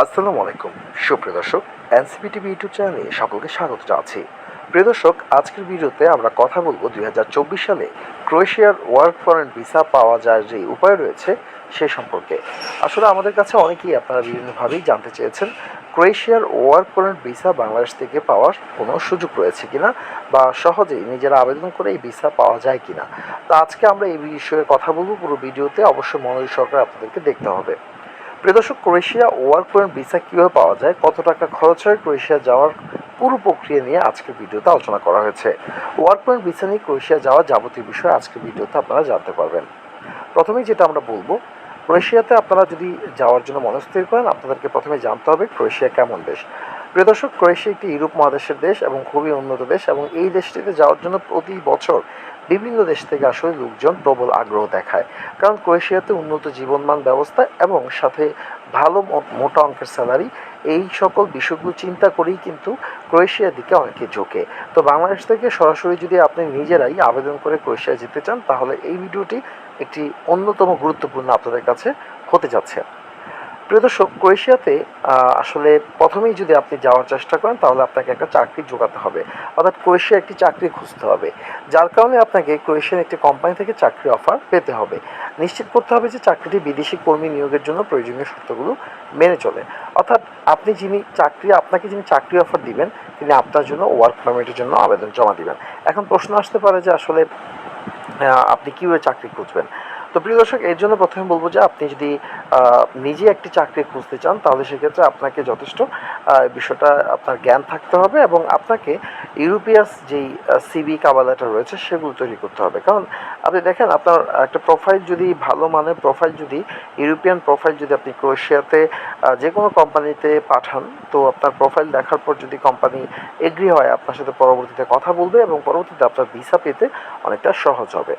আসসালামু আলাইকুম। সুপ্রিয় দর্শক, এনসিপি টিভি ইউটিউব চ্যানেলে সকলকে স্বাগত জানাচ্ছি। প্রিয় দর্শক, আজকের ভিডিওতে আমরা কথা বলব দু হাজার চব্বিশ সালে ক্রোয়েশিয়ার ওয়ার্ক পারমিট ভিসা পাওয়া যায় যে উপায় রয়েছে সে সম্পর্কে। আসলে আমাদের কাছে অনেকেই আপনারা বিভিন্নভাবেই জানতে চেয়েছেন, ক্রোয়েশিয়ার ওয়ার্ক পারমিট ভিসা বাংলাদেশ থেকে পাওয়ার কোনো সুযোগ রয়েছে কিনা বা সহজেই নিজেরা আবেদন করে এই ভিসা পাওয়া যায় কিনা। তো আজকে আমরা এই বিষয়ে কথা বলব, পুরো ভিডিওতে অবশ্যই মনোযোগ সহকারে আপনাদেরকে দেখতে হবে। প্রিয় দর্শক, ক্রোয়েশিয়া ওয়ার্ক পারমিট ভিসা কীভাবে পাওয়া যায়, কত টাকা খরচ হয়, ক্রোয়েশিয়া যাওয়ার পুরো প্রক্রিয়া নিয়ে আজকের ভিডিওতে আলোচনা করা হয়েছে। ওয়ার্ক পারমিট ভিসা নিয়ে ক্রোয়েশিয়া যাওয়ার যাবতীয় বিষয়ে আজকের ভিডিওতে আপনারা জানতে পারবেন। প্রথমেই যেটা আমরা বলব, ক্রোয়েশিয়াতে আপনারা যদি যাওয়ার জন্য মনস্থির করেন, আপনাদেরকে প্রথমে জানতে হবে ক্রোয়েশিয়া কেমন দেশ। প্রিয় দর্শক, ক্রোয়েশিয়া একটি ইউরোপ মহাদেশের দেশ এবং খুবই উন্নত দেশ এবং এই দেশটিতে যাওয়ার জন্য প্রতি বছর বিভিন্ন দেশ থেকে আসলে লোকজন প্রবল আগ্রহ দেখায়, কারণ ক্রোয়েশিয়াতে উন্নত জীবনমান ব্যবস্থা এবং সাথে ভালো মোটা অঙ্কের স্যালারি এই সকল বিষয়গুলো চিন্তা করেই কিন্তু ক্রোয়েশিয়ার দিকে অনেকে ঝোঁকে। তো বাংলাদেশ থেকে সরাসরি যদি আপনি নিজেরাই আবেদন করে ক্রোয়েশিয়া যেতে চান, তাহলে এই ভিডিওটি একটি অন্যতম গুরুত্বপূর্ণ আপনাদের কাছে হতে যাচ্ছে। প্রিয় দর্শক, ক্রোয়েশিয়াতে আসলে প্রথমেই যদি আপনি যাওয়ার চেষ্টা করেন, তাহলে আপনাকে একটা চাকরি জোগাতে হবে। অর্থাৎ ক্রোয়েশিয়া একটি চাকরি খুঁজতে হবে। যার কারণে আপনাকে ক্রোয়েশিয়ান একটি কোম্পানি থেকে চাকরি অফার পেতে হবে। নিশ্চিত করতে হবে যে চাকরিটি বিদেশি কর্মী নিয়োগের জন্য প্রয়োজনীয় শর্তগুলো মেনে চলে। অর্থাৎ আপনি যিনি চাকরি, আপনাকে যিনি চাকরি অফার দিবেন, তিনি আপনার জন্য ওয়ার্ক পারমিটের জন্য আবেদন জমা দিবেন। এখন প্রশ্ন আসতে পারে যে আসলে আপনি কীভাবে চাকরি খুঁজবেন? তো প্রিয় দর্শক, এর জন্য প্রথমে বলব যে আপনি যদি নিজে একটি চাকরি খুঁজতে চান, তাহলে সেক্ষেত্রে আপনাকে যথেষ্ট বিষয়টা আপনার জ্ঞান থাকতে হবে এবং আপনাকে ইউরোপিয়াস যেই সিবি কাবালাটা রয়েছে সেগুলো তৈরি করতে হবে। কারণ আপনি দেখেন, আপনার একটা প্রোফাইল যদি ভালো মানের প্রোফাইল যদি, ইউরোপিয়ান প্রোফাইল যদি আপনি ক্রোয়েশিয়াতে যে কোনো কোম্পানিতে পাঠান, তো আপনার প্রোফাইল দেখার পর যদি কোম্পানি এগ্রি হয়, আপনার সাথে পরবর্তীতে কথা বলবে এবং পরবর্তীতে আপনার ভিসা পেতে অনেকটা সহজ হবে।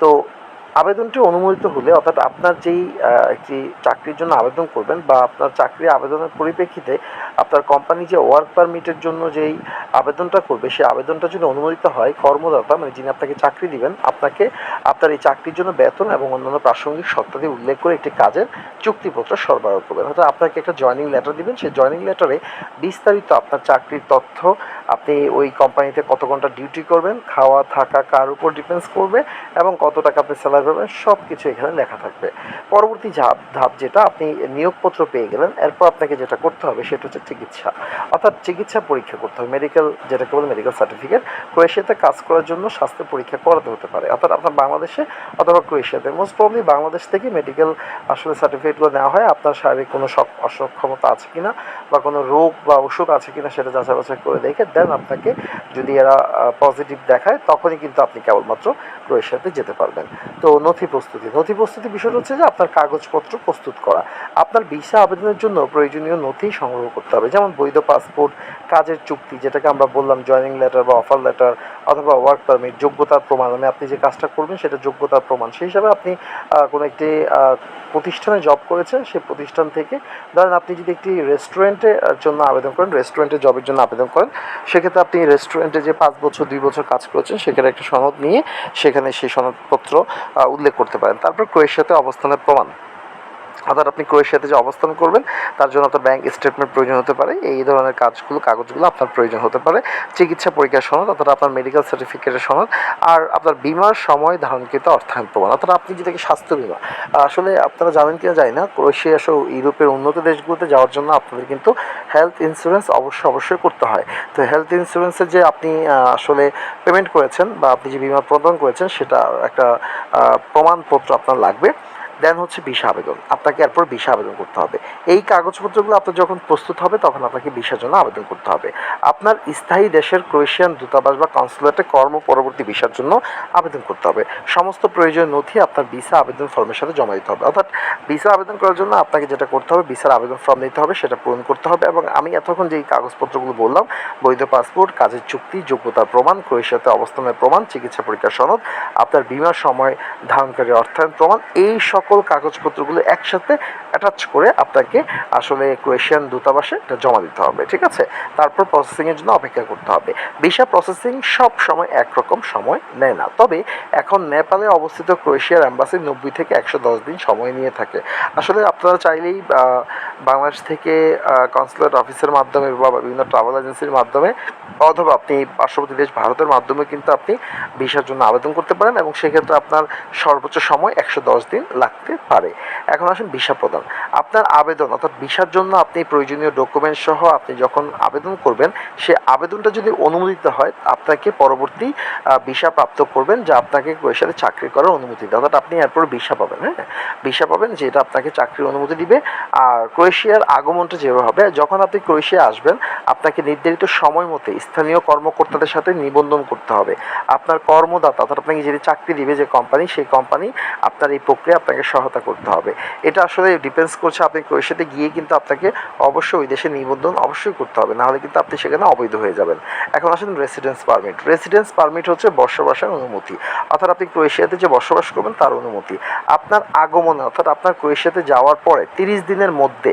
তো আবেদনটি অনুমোদিত হলে অর্থাৎ আপনার যেই একটি চাকরির জন্য আবেদন করবেন বা আপনার চাকরি আবেদনের পরিপ্রেক্ষিতে আপনার কোম্পানি যে ওয়ার্ক পারমিটের জন্য যেই আবেদনটা করবে, সেই আবেদনটা যদি অনুমোদিত হয়, কর্মদাতা মানে যিনি আপনাকে চাকরি দিবেন, আপনাকে আপনার এই চাকরির জন্য বেতন এবং অন্যান্য প্রাসঙ্গিক শর্তাদি উল্লেখ করে একটি কাজের চুক্তিপত্র সরবরাহ করবেন। অর্থাৎ আপনাকে একটা জয়নিং লেটার দিবেন। সেই জয়নিং লেটারে বিস্তারিত আপনার চাকরির তথ্য আপনি ওই কোম্পানিতে কত ঘণ্টা ডিউটি করবেন, খাওয়া, থাকা, কার উপর ডিপেন্ডস করবে এবং কত টাকা আপনি স্যালারি পাবেন সব কিছু এখানে লেখা থাকবে। পরবর্তী ধাপ ধাপ যেটা, আপনি নিয়োগপত্র পেয়ে গেলেন, এরপর আপনাকে যেটা করতে হবে সেটা হচ্ছে চিকিৎসা। অর্থাৎ চিকিৎসা পরীক্ষা করতে হবে মেডিকেল যেটাকে বলে মেডিকেল সার্টিফিকেট ক্রোয়েশিয়াতে কাজ করার জন্য স্বাস্থ্য পরীক্ষা করাতে হতে পারে। অর্থাৎ আপনার বাংলাদেশে অথবা ক্রোয়েশিয়াতে মোস্ট প্রবলি বাংলাদেশ থেকে মেডিকেল আসলে সার্টিফিকেটগুলো নেওয়া হয়। আপনার শারীরিক কোনো সক- অসক্ষমতা আছে কিনা বা কোনো রোগ বা অসুখ আছে কিনা সেটা যাচাই বাছাই করে দেখে দেন আপনাকে। যদি এরা পজিটিভ দেখায়, তখনই কিন্তু আপনি কেবলমাত্র ক্রোয়েশিয়াতে যেতে পারবেন। তো নথি প্রস্তুতি। নথি প্রস্তুতি বিষয়টা হচ্ছে যে, আপনার কাগজপত্র প্রস্তুত করা। আপনার ভিসা আবেদনের জন্য প্রয়োজনীয় নথি সংগ্রহ করতে হবে। যেমন বৈধ পাসপোর্ট, কাজের চুক্তি, যেটাকে আমরা বললাম জয়েনিং লেটার বা অফার লেটার অথবা ওয়ার্ক পারমিট যোগ্যতার প্রমাণ মানে আপনি যে কাজটা করবেন, সেটা যোগ্যতার প্রমাণ। সেই হিসাবে আপনি কোনো একটি প্রতিষ্ঠানে জব করেছেন সেই প্রতিষ্ঠান থেকে ধরেন আপনি যদি একটি রেস্টুরেন্টের জন্য আবেদন করেন রেস্টুরেন্টে জবের জন্য আবেদন করেন সেক্ষেত্রে আপনি রেস্টুরেন্টে যে পাঁচ বছর, দুই বছর কাজ করেছেন, সেখানে একটা সনদ নিয়ে সেখানে সেই সনদপত্র উল্লেখ করতে পারেন। তারপর ক্রোয়েশিয়াতে অবস্থানের প্রমাণ। অর্থাৎ আপনি ক্রোয়েশিয়াতে যে অবস্থান করবেন, তার জন্য আপনার ব্যাংক স্টেটমেন্ট প্রয়োজন হতে পারে। এই ধরনের কাজগুলো, কাগজগুলো আপনার প্রয়োজন হতে পারে। চিকিৎসা পরীক্ষার সনদ অর্থাৎ আপনার মেডিকেল সার্টিফিকেটের সনদ আর আপনার বিমার সময় ধারণকৃত অর্থায়ন প্রমাণ। অর্থাৎ আপনি যেটাকে স্বাস্থ্য বিমা আসলে আপনারা জানেন কিনা যায় না, ক্রোয়েশিয়া সহ ইউরোপের উন্নত দেশগুলোতে যাওয়ার জন্য আপনাদের কিন্তু হেলথ ইন্স্যুরেন্স অবশ্যই অবশ্যই করতে হয়। তো হেলথ ইন্স্যুরেন্সের যে আপনি আসলে পেমেন্ট করেছেন বা আপনি যে বিমা প্রদান করেছেন, সেটা একটা প্রমাণপত্র আপনার লাগবে। দেন হচ্ছে ভিসা আবেদন। আপনাকে এরপর ভিসা আবেদন করতে হবে। এই কাগজপত্রগুলো আপনার যখন প্রস্তুত হবে, তখন আপনাকে ভিসার জন্য আবেদন করতে হবে। আপনার স্থায়ী দেশের ক্রোয়েশিয়ান দূতাবাস বা কনসুলেটে কর্ম পরবর্তী ভিসার জন্য আবেদন করতে হবে। সমস্ত প্রয়োজনীয় নথি আপনার ভিসা আবেদন ফর্মের সাথে জমা দিতে হবে। অর্থাৎ ভিসা আবেদন করার জন্য আপনাকে যেটা করতে হবে ভিসার আবেদন ফর্ম নিতে হবে, সেটা পূরণ করতে হবে এবং আমি এতক্ষণ যেই কাগজপত্রগুলো বললাম, বৈধ পাসপোর্ট, কাজের চুক্তি, যোগ্যতার প্রমাণ, ক্রোয়েশিয়াতে অবস্থানের প্রমাণ, চিকিৎসা পরীক্ষার সনদ, আপনার বিমার সময় ধারণকারী অর্থায়ন প্রমাণ, এই সকল কাগজপত্রগুলো একসাথে অ্যাটাচ করে আপনাকে আসলে ক্রোয়েশিয়ান দূতাবাসে এটা জমা দিতে হবে, ঠিক আছে? তারপর প্রসেসিংয়ের জন্য অপেক্ষা করতে হবে। ভিসা প্রসেসিং সব সময় একরকম সময় নেয় না। তবে এখন নেপালে অবস্থিত ক্রোয়েশিয়ার অ্যাম্বাসি নব্বই থেকে একশো দশ দিন সময় নিয়ে থাকে। আসলে আপনারা চাইলেই বাংলাদেশ থেকে কনসুলেট অফিসের মাধ্যমে বা বিভিন্ন ট্রাভেল এজেন্সির মাধ্যমে অথবা আপনি পার্শ্ববর্তী দেশ ভারতের মাধ্যমে কিন্তু আপনি ভিসার জন্য আবেদন করতে পারেন এবং সেক্ষেত্রে আপনার সর্বোচ্চ সময় একশো দশ দিন লাগতে পারে। এখন আসেন ভিসা প্রদান। আপনার আবেদন, অর্থাৎ ভিসার জন্য আপনি প্রয়োজনীয় ডকুমেন্ট সহ আপনি যখন আবেদন করবেন, সে আবেদনটা যদি অনুমোদিত হয়, আপনাকে পরবর্তী ভিসা প্রাপ্ত করবেন যা আপনাকে ক্রোয়েশিয়াতে চাকরি করার অনুমতি দেয়। অর্থাৎ আপনি এরপর ভিসা পাবেন হ্যাঁ? ভিসা পাবেন যেটা আপনাকে চাকরির অনুমতি দিবে। আর ক্রোয়েশিয়ার আগমনটা যেভাবে হবে, যখন আপনি ক্রোয়েশিয়া আসবেন, আপনাকে নির্ধারিত সময় মতে স্থানীয় কর্মকর্তাদের সাথে নিবন্ধন করতে হবে। আপনার কর্মদাতা, অর্থাৎ আপনাকে যেটি চাকরি দিবে যে কোম্পানি সেই কোম্পানি আপনার এই প্রক্রিয়া আপনাকে সহায়তা করতে হবে। এটা আসলে ডিপেন্ডস করছে আপনি ক্রোয়েশিয়াতে গিয়ে কিন্তু আপনাকে অবশ্যই ওই দেশে নিবন্ধন অবশ্যই করতে হবে নাহলে কিন্তু আপনি সেখানে অবৈধ হয়ে যাবেন। এখন আসেন রেসিডেন্স পারমিট রেসিডেন্স পারমিট হচ্ছে বসবাসের অনুমতি। অর্থাৎ আপনি ক্রোয়েশিয়াতে যে বসবাস করবেন, তার অনুমতি। আপনার আগমনে, অর্থাৎ আপনার ক্রোয়েশিয়াতে যাওয়ার পরে তিরিশ দিনের মধ্যে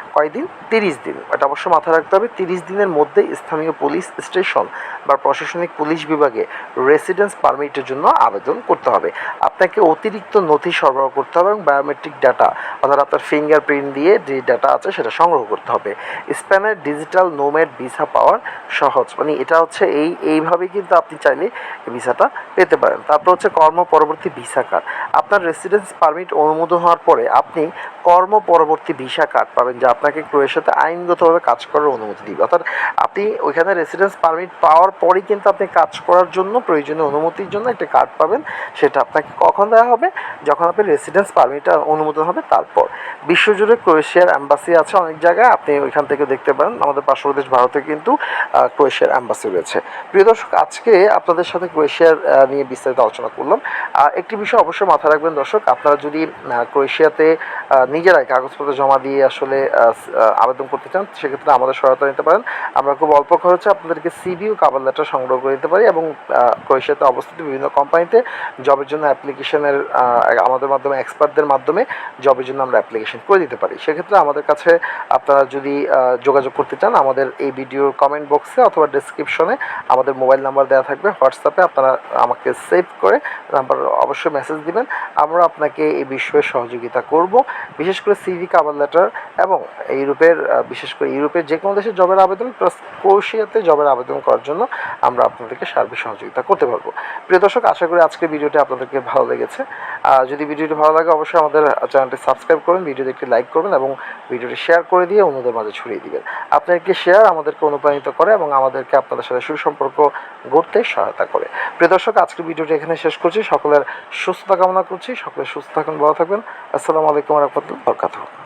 কয়দিন তিরিশ দিন। এটা অবশ্য মাথায় রাখতে হবে, তিরিশ দিনের মধ্যে স্থানীয় পুলিশ স্টেশন বা প্রশাসনিক পুলিশ বিভাগে রেসিডেন্স পারমিটের জন্য আবেদন করতে হবে। আপনাকে অতিরিক্ত নথি সরবরাহ করতে হবে এবং বায়োমেট্রিক ডাটা অর্থাৎ আপনার ফিঙ্গারপ্রিন্ট দিয়ে যে ডাটা আছে সেটা সংগ্রহ করতে হবে। স্প্যানের ডিজিটাল নোমেড ভিসা পাওয়ার সহজ। মানে এটা হচ্ছে এই এইভাবেই কিন্তু আপনি চাইলে ভিসাটা পেতে পারেন। তারপর হচ্ছে কর্ম পরবর্তী ভিসা কার্ড আপনার রেসিডেন্স পারমিট অনুমোদন হওয়ার পরে আপনি কর্ম পরবর্তী ভিসা কার্ড পাবেন, যা আপনাকে ক্রোয়েশিয়াতে আইনগতভাবে কাজ করার অনুমতি দিবে। অর্থাৎ আপনি ওইখানে রেসিডেন্স পারমিট পাওয়ার পরেই কিন্তু আপনি কাজ করার জন্য, প্রয়োজনীয় অনুমতির জন্য একটা কার্ড পাবেন। সেটা আপনাকে কখন দেওয়া হবে? যখন আপনি রেসিডেন্স পারমিটটা অনুমোদন হবে তারপর। বিশ্বজুড়ে ক্রোয়েশিয়ার অ্যাম্বাসি আছে অনেক জায়গায়, আপনি ওইখান থেকে দেখতে পারেন। আমাদের পার্শ্ববর্তী দেশ ভারতে কিন্তু ক্রোয়েশিয়ার অ্যাম্বাসি রয়েছে। প্রিয় দর্শক, আজকে আপনাদের সাথে ক্রোয়েশিয়ার নিয়ে বিস্তারিত আলোচনা করলাম। একটি বিষয় অবশ্যই মাথায় রাখবেন দর্শক, আপনারা যদি ক্রোয়েশিয়াতে নিজেরাই কাগজপত্র জমা দিয়ে আসলে আবেদন করতে চান, সেক্ষেত্রে আমাদের সহায়তা নিতে পারেন। আমরা খুব অল্প খরচে আপনাদেরকে সিবি ও কাবার লেটার সংগ্রহ করে দিতে পারি এবং ক্রোয়েশিয়াতে অবস্থিত বিভিন্ন কোম্পানিতে জবের জন্য অ্যাপ্লিকেশনের আমাদের মাধ্যমে এক্সপার্টদের মাধ্যমে জবের জন্য আমরা অ্যাপ্লিকেশন করে দিতে পারি। সেক্ষেত্রে আমাদের কাছে আপনারা যদি যোগাযোগ করতে চান, আমাদের এই ভিডিওর কমেন্ট বক্সে অথবা ডেসক্রিপশনে আমাদের মোবাইল নাম্বার দেওয়া থাকবে। হোয়াটসঅ্যাপে আপনারা আমাকে সেভ করে নাম্বার অবশ্যই মেসেজ দিবেন। আমরা আপনাকে এই বিষয়ে সহযোগিতা করব। বিশেষ করে সিভি কাভার লেটার এবং ইউরোপের বিশেষ করে ইউরোপের যে কোনো দেশে জবের আবেদন প্লাস ক্রোয়েশিয়াতে জবের আবেদন করার জন্য আমরা আপনাদেরকে সার্বিক সহযোগিতা করতে পারব। প্রিয় দর্শক, আশা করি আজকের ভিডিওটি আপনাদেরকে ভালো লেগেছে। যদি ভিডিওটি ভালো লাগে, অবশ্যই আমাদের চ্যানেলটি সাবস্ক্রাইব করবেন ভিডিওটি একটি লাইক করবেন এবং ভিডিওটি শেয়ার করে দিয়ে অন্যদের মাঝে ছড়িয়ে দিবেন। আপনার একটি শেয়ার আমাদেরকে অনুপ্রাণিত করে এবং আমাদেরকে আপনাদের সাথে সুসম্পর্ক গড়তে সহায়তা করে। প্রিয় দর্শক, আজকের ভিডিওটি এখানে শেষ করছি। সকলের সুস্থতা কামনা করছি। সকলের সুস্থ থাকুন, ভালো থাকবেন। আসসালামু আলাইকুম রহমতুল্লাহ বরকাতুহ।